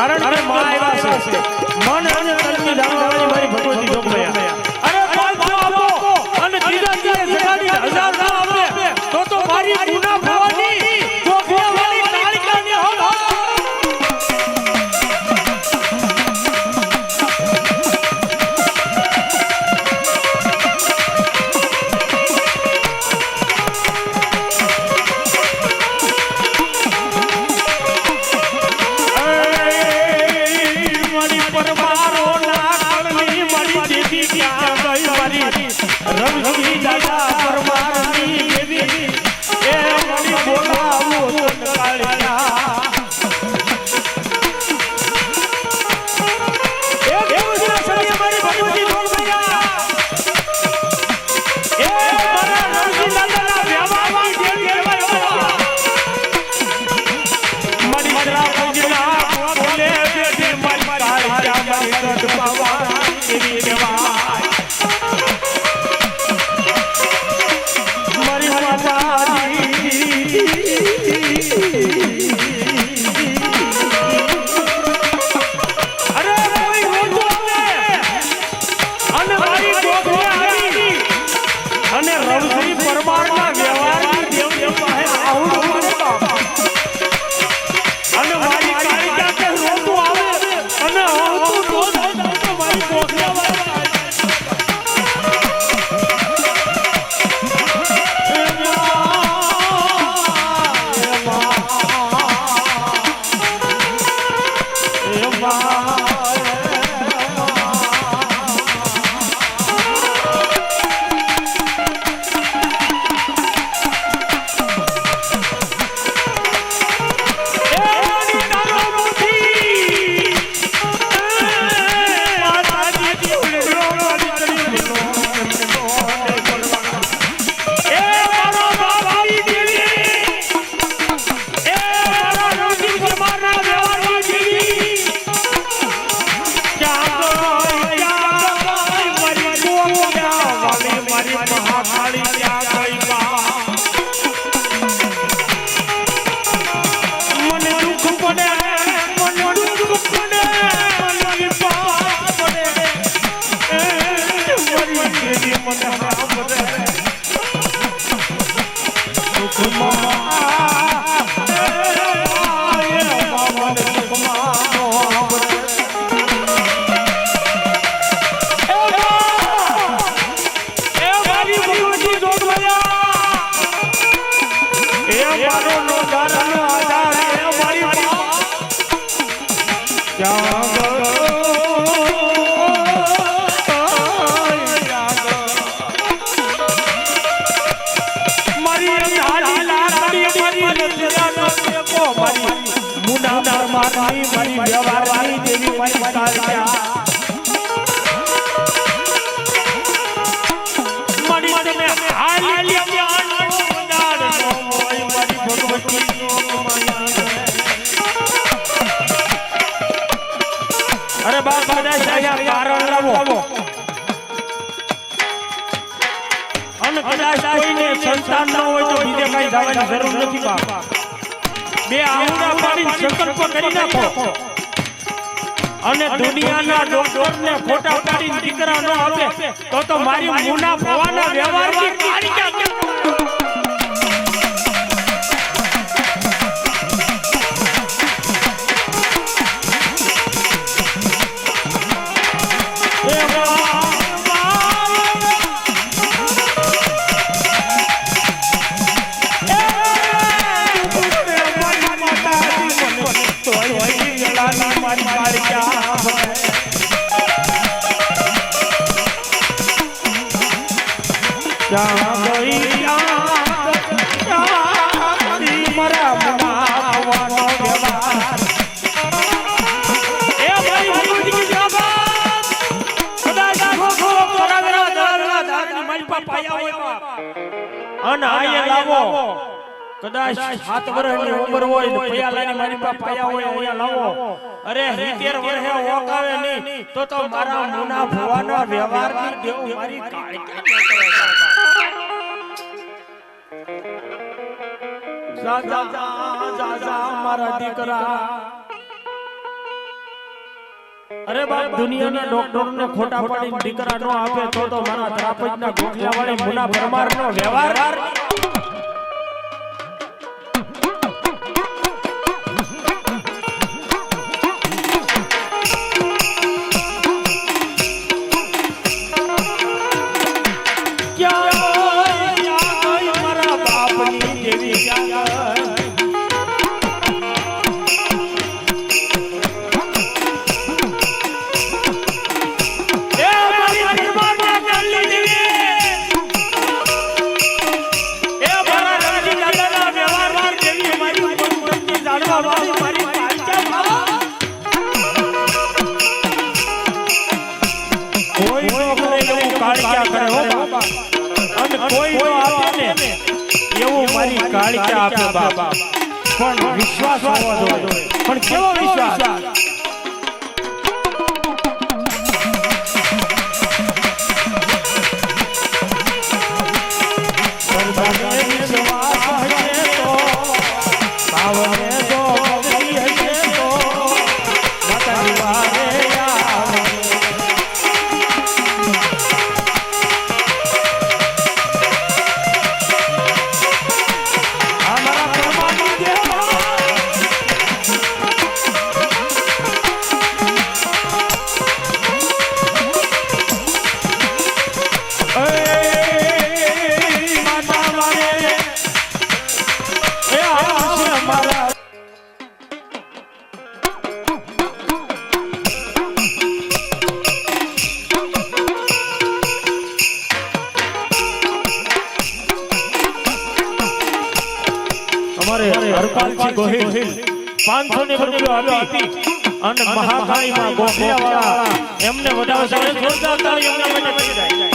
કારણ કે મા આવ્યા છે. અરે બાપ કદાચ કારણ લાવો. અને દુનિયાના ડોક્ટરને ફોટા પાડીને દીકરા ન આપે તો તો મારી મુના અને આયે લાવો કદાચ સાત વર્ષની ઉંમર હોય ને પયા લાઈને મારી પાસે પાયા હોય અહીંયા લાવો અરે હિતેર વર્ષે ઓકાવે નહીં તો તો મારા મુના ભવાના વ્યવહારની દેવ મારી કાળકા જા જા જા જા જા મારા દીકરા અરે બાપ દુનિયાના ડોક્ટરને ખોટા પાડીને દીકરા નો આપે તો તો મારા ત્રાપજના ગોખલા વાળી મુના પરમારનો વ્યવહાર બાબા પણ વિશ્વાસ હોવો જોઈએ. પણ કેવો વિશ્વાસ? અમારે હરપાલજી ગોહિલ પાંચસો ને અને મહાકાળી માં ગોખિયા વાળા એમને વધારે જોરદાર તાળી એમના માટે કરી જાય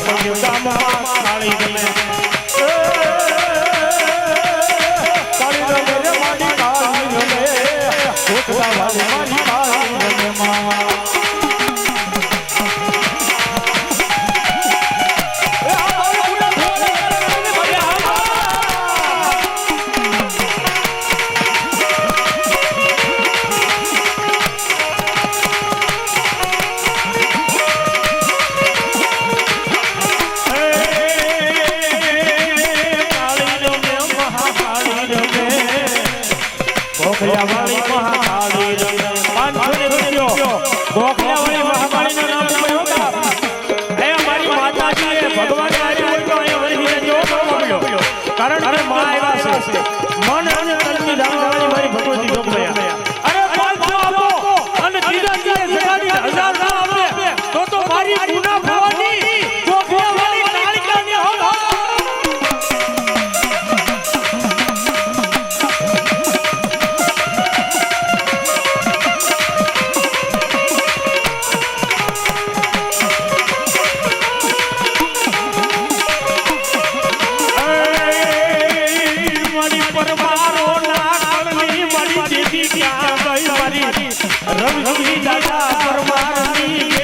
પૈસામાં કાળી ગમે ભગવાન કારણ કે મા એવા છે. મારી રવિ દાદા પરમારની